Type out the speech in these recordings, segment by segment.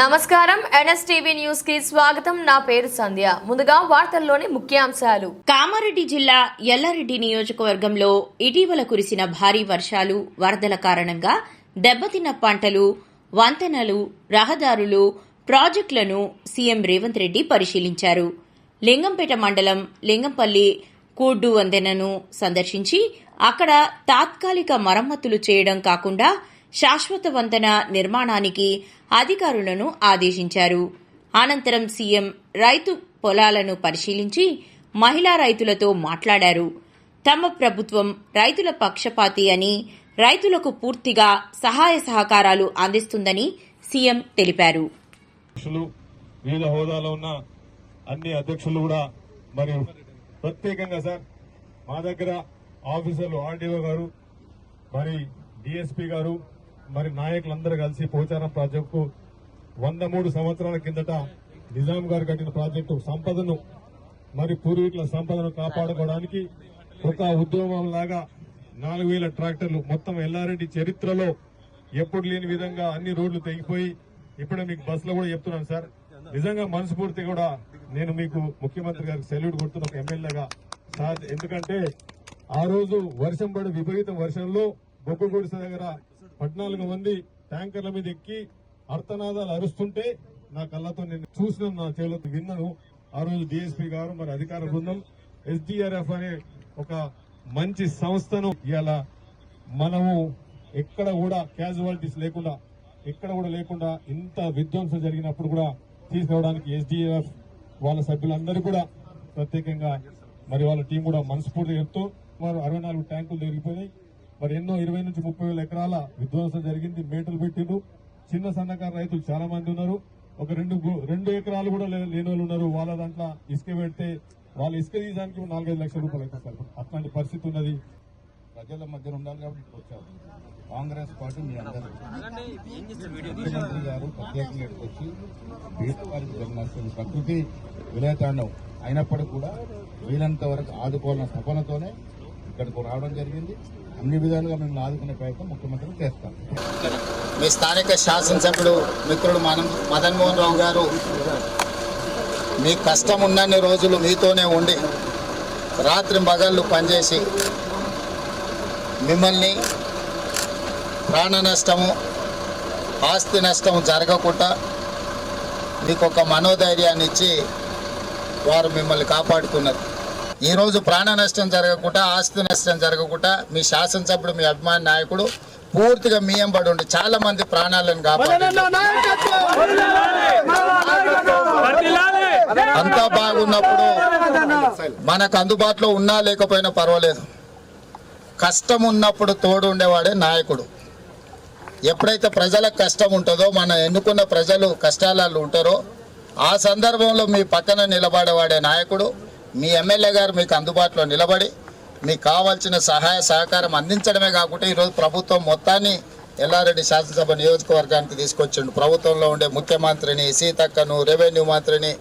నమస్కారం. ఎన్ఎస్టీవీ న్యూస్కి స్వాగతం. నా పేరు సంధ్య. ముందుగా వార్తల్లోని ముఖ్యాంశాలు. కామారెడ్డి జిల్లా ఎల్లారెడ్డి నియోజకవర్గంలో ఇటీవల కురిసిన భారీ వర్షాలు వరదల కారణంగా దెబ్బతిన్న పంటలు వంతెనలు రహదారులు ప్రాజెక్టులను సీఎం రేవంత్ రెడ్డి పరిశీలించారు. లింగంపేట మండలం లింగంపల్లి కూడ్డు వంతెనను సందర్శించి అక్కడ తాత్కాలిక మరమ్మతులు చేయడం కాకుండా శాశ్వత వంతెన నిర్మాణానికి అధికారులను ఆదేశించారు. అనంతరం సీఎం రైతు పొలాలను పరిశీలించి మహిళా రైతులతో మాట్లాడారు. తమ ప్రభుత్వం రైతుల పక్షపాతి అని రైతులకు పూర్తిగా సహాయ సహకారాలు అందిస్తుందని సీఎం తెలిపారు. అధ్యక్షులు వివిధ హోదాలో ఉన్న అన్ని అధ్యక్షులు కూడా మరియు ప్రత్యేకంగా సార్ మా దగ్గర ఆఫీసర్లు ఆర్డీఓ గారు మరి డిఎస్పీ గారు మరి నాయకులందరూ కలిసి పోచారం ప్రాజెక్టుకు వంద మూడు సంవత్సరాల కిందట నిజాం గారు కట్టిన ప్రాజెక్టు సంపదను మరి పూర్వీకుల సంపదను కాపాడుకోవడానికి ఒక ఉద్యమం లాగా నాలుగు వేల ట్రాక్టర్లు మొత్తం ఎల్లారెడ్డి చరిత్రలో ఎప్పుడు లేని విధంగా అన్ని రోడ్లు తెగిపోయి ఇప్పుడే మీకు బస్సులో కూడా చెప్తున్నాను సార్. నిజంగా మనస్ఫూర్తి కూడా నేను మీకు ముఖ్యమంత్రి గారికి సెల్యూట్ కొడుతున్న ఒక ఎమ్మెల్యేగా. సార్ ఎందుకంటే ఆ రోజు వర్షం పడి విపరీతం వర్షంలో బొగ్గుగూడిస దగ్గర పద్నాలుగు మంది ట్యాంకర్ల మీద ఎక్కి అర్థనాదాలు అరుస్తుంటే నా కళ్ళతో నేను చూసిన నా చెవులతో విన్నాను. ఆ రోజు డిఎస్పీ గారు మరి అధికార బృందం ఎస్డిఆర్ఎఫ్ అనే ఒక మంచి సంస్థను ఇలా మనము ఎక్కడ కూడా క్యాజువాలిటీస్ లేకుండా ఎక్కడ కూడా లేకుండా ఇంత విధ్వంసం జరిగినప్పుడు కూడా తీసుకురావడానికి ఎస్డిఎఫ్ వాళ్ళ సభ్యులందరూ కూడా ప్రత్యేకంగా మరి వాళ్ళ టీం కూడా మనస్ఫూర్తిగా చెప్తూ వారు అరవై నాలుగు ట్యాంకులు జరిగిపోయినాయి మరి ఎన్నో ఇరవై నుంచి ముప్పై వేల ఎకరాల విధ్వంసం జరిగింది. మేటలు పెట్టిండ్రు. చిన్న సన్నకారు రైతులు చాలా మంది ఉన్నారు. ఒక రెండు రెండు ఎకరాలు కూడా లే- లేని వాళ్ళు ఉన్నారు. వాళ్ళ దాంట్లో ఇసుక పెడితే వాళ్ళు ఇసుక తీయడానికి నాలుగైదు లక్షల రూపాయలు అవుతుంది సార్. అట్లాంటి పరిస్థితి ఉన్నది. ప్రజల మధ్యన ఉండాలి కాబట్టి ఇప్పుడు వచ్చారు. కాంగ్రెస్ పార్టీ మీ అందరూ ముఖ్యమంత్రి గారు ప్రత్యేకంగా వచ్చి బీసీవారికి జరిగిన ప్రకృతి విలేతాండం అయినప్పటికీ కూడా వీలంత వరకు ఆదుకోవాలన్న తపనతోనే ఇక్కడికి రావడం జరిగింది. అన్ని విధాలుగా మేము ఆదుకునే ప్రయత్నం ముఖ్యమంత్రి చేస్తాం. మీ స్థానిక శాసనసభ్యుడు మిత్రుడు మనం మదన్ మోహన్ రావు గారు మీ కష్టం ఉన్నన్ని రోజులు మీతోనే ఉండి రాత్రి మగళ్ళు పనిచేసి మిమ్మల్ని ప్రాణ నష్టము ఆస్తి నష్టం జరగకుండా మీకు ఒక మనోధైర్యాన్ని ఇచ్చి వారు మిమ్మల్ని కాపాడుకున్నారు ఈరోజు ప్రాణ నష్టం జరగకుండా ఆస్తి నష్టం జరగకుండా మీ శాసనసభ్యుడు మీ అభిమాన నాయకుడు పూర్తిగా మీ ఎంబడి ఉండి చాలా మంది ప్రాణాలను కాపాడు అంతా బాగున్నప్పుడు మనకు అందుబాటులో ఉన్నా లేకపోయినా పర్వాలేదు. కష్టం ఉన్నప్పుడు తోడు ఉండేవాడే నాయకుడు. ఎప్పుడైతే ప్రజలకు కష్టం ఉంటుందో మన ఎన్నుకున్న ప్రజలు కష్టాలలో ఉంటారో ఆ సందర్భంలో మీ పక్కన నిలబడేవాడే నాయకుడు. మీ ఎమ్మెల్యే గారు మీకు అందుబాటులో నిలబడి మీకు కావాల్సిన సహాయ సహకారం అందించడమే కాకుండా ఈరోజు ప్రభుత్వం మొత్తాన్ని ఎల్లారెడ్డి శాసనసభ నియోజకవర్గానికి తీసుకొచ్చిండు. ప్రభుత్వంలో ఉండే ముఖ్యమంత్రిని సీతక్కను రెవెన్యూ మంత్రిని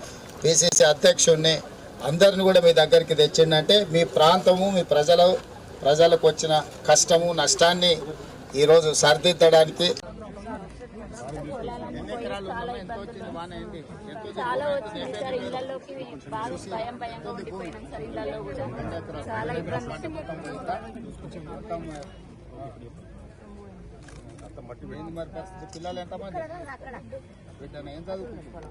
పిసిసి అధ్యక్షుడిని అందరిని కూడా మీ దగ్గరికి తెచ్చిండంటే మీ ప్రాంతము మీ ప్రజలు ప్రజలకు వచ్చిన కష్టము నష్టాన్ని ఈరోజు సరిదిద్దడానికి చాలా వచ్చింది సార్ ఇళ్ళలోకి బాగా భయం భయంగా ఉండిపోయినాం సార్ ఇళ్ళలో కూడా చాలా ఇబ్బంది. అంత మట్టి పోయింది మరి పరిస్థితి పిల్లలు ఎంతమంది బిడ్డను ఏం చదువుకుంటున్నారు